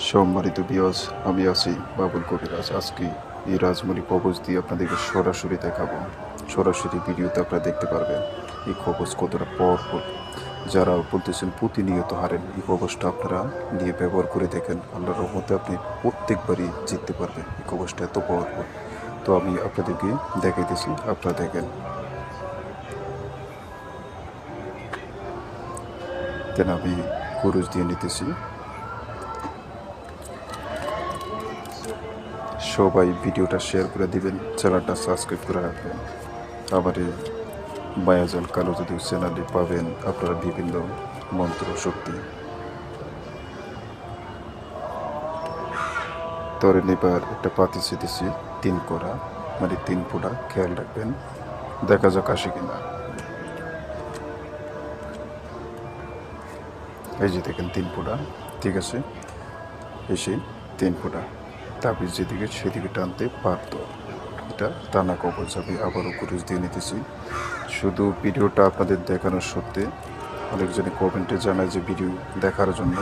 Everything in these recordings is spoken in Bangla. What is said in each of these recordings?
সম্মানিত বিয়স আমি আছি বাবুল কবিরাজ। আজকে এই রাজমণি কবচ দিয়ে আপনাদেরকে সরাসরি দেখাবো। সরাসরি ভিডিওতে আপনারা দেখতে পারবেন এই কবচ কতটা পাওয়ারফুল যারা বলতেছেন প্রতিনিয়ত হারেন, এই কবচটা আপনারা নিয়ে ব্যবহার করে দেখেন। আল্লাহর রহমতে আপনি প্রত্যেকবারই জিততে পারবেন। এই কবচটা এত পাওয়ারফুল তো আমি আপনাদেরকে দেখাইতেছি, আপনারা দেখেন। দেন আমি কুরুজ দিয়ে নিতেছি? সবাই ভিডিওটা শেয়ার করে দিবেন চ্যানেলটা সাবস্ক্রাইব করে রাখবেন। আবার এই মায়াজাল কালো যদি চ্যানেলে পাবেন, আপনারা বিভিন্ন মন্ত্র, শক্তি। তরেন এবার একটা পাতি দিছি তিন করা মানে তিন ফোঁটা, খেয়াল রাখবেন। দেখা যাক আসে কিনা। এই যে দেখেন, তিন ফোঁটা, ঠিক আছে? এসে তিন ফোঁটা। তাবিজ যেদিকে সেদিকে টানতে পারতো। এটা টানা কবচ, আমি আবারও কুরুজ দিয়ে নিতেছি। শুধু ভিডিওটা আপনাদের দেখানোর সত্ত্বে অনেকজনে কমেন্টে জানায় যে ভিডিও দেখার জন্য।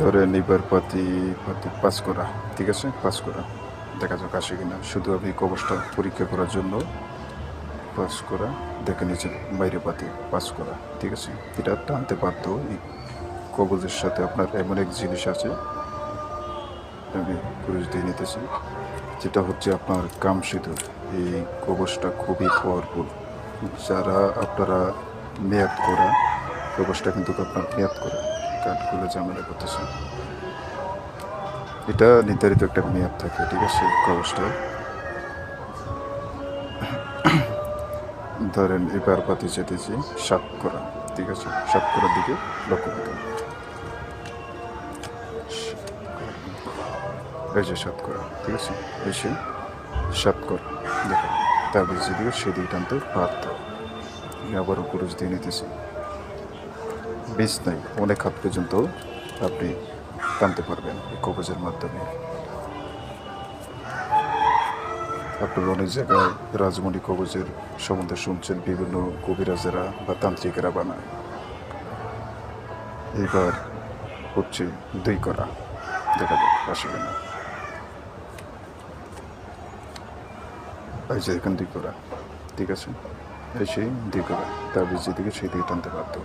ধরেন এবার পাতি পাতি পাস করা, ঠিক আছে? পাস করা। দেখা যাক আসে কিনা। শুধু আমি কবচটা পরীক্ষা করার জন্য পাস করা, দেখে নিচে বাইরে পাতি পাস করা, ঠিক আছে? এটা টানতে পারতো এই কবজের সাথে আপনার এমন এক জিনিস আছে, আমি পুরুষ দিয়ে নিতেছি, যেটা হচ্ছে আপনার কাম সিঁদুর। এই কবচটা খুবই পাওয়ারফুল যারা আপনারা মেয়াদ করা, কবচটা কিন্তু আপনার মেয়াদ করা, কাঠগুলো ঝামেলা করতেছে। এটা নির্ধারিত একটা মেয়াদ থাকে, ঠিক আছে, কবচটা? ধরেন এবার পাতি চেতেছি সাত করা ঠিক আছে? সাত করার দিকে লক্ষ্য করতে। এই যে সাত করা ঠিক আছে? এসে সাত করা দেখো তারপর যেদিকে, সেদিকে টানতে পারত। আবারও পুরুষ দিয়ে নিতেছি। বেশ নাই, অনেক হাত পর্যন্ত আপনি টানতে পারবেন এই কবজের মাধ্যমে। আপনার অনেক জায়গায় রাজমণি কবচের সম্বন্ধে শুনছেন বিভিন্ন কবিরাজেরা বা তান্ত্রিকেরা বানায়। এবার হচ্ছে দুই করা দেখা যাক আসবে না এই যে এখান দুই করা ঠিক আছে? এই সেই দুই করা তারপর যেদিকে সেই দিকে টানতে পারতো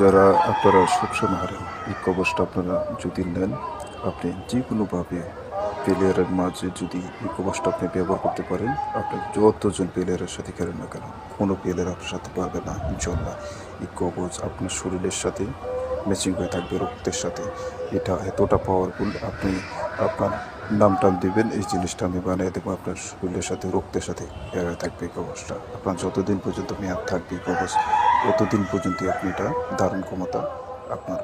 যারা আপনারা সবসময় হারেন, এই কবচটা আপনারা যদি নেন, আপনি যে কোনোভাবে প্লেয়ারের মাঝে যদি এই কবচটা আপনি ব্যবহার করতে পারেন, আপনি যতজন প্লেয়ারের সাথে খেলেন না কেন, কোনো প্লেয়ার আপনার সাথে পারবে না ইনশাল্লাহ এই কবচ আপনার শরীরের সাথে ম্যাচিং হয়ে থাকবে, রক্তের সাথে। এটা এতটা পাওয়ারফুল আপনি আপনার নাম টাম দিবেন, এই জিনিসটা আমি বানিয়ে দেবো আপনার শরীরের সাথে, রক্তের সাথে। এ থাকবে এই কবচটা। আপনার যতদিন পর্যন্ত মেয়াদ থাকবে এই কবচ, ততদিন পর্যন্তই আপনি এটা ধারণ ক্ষমতা আপনার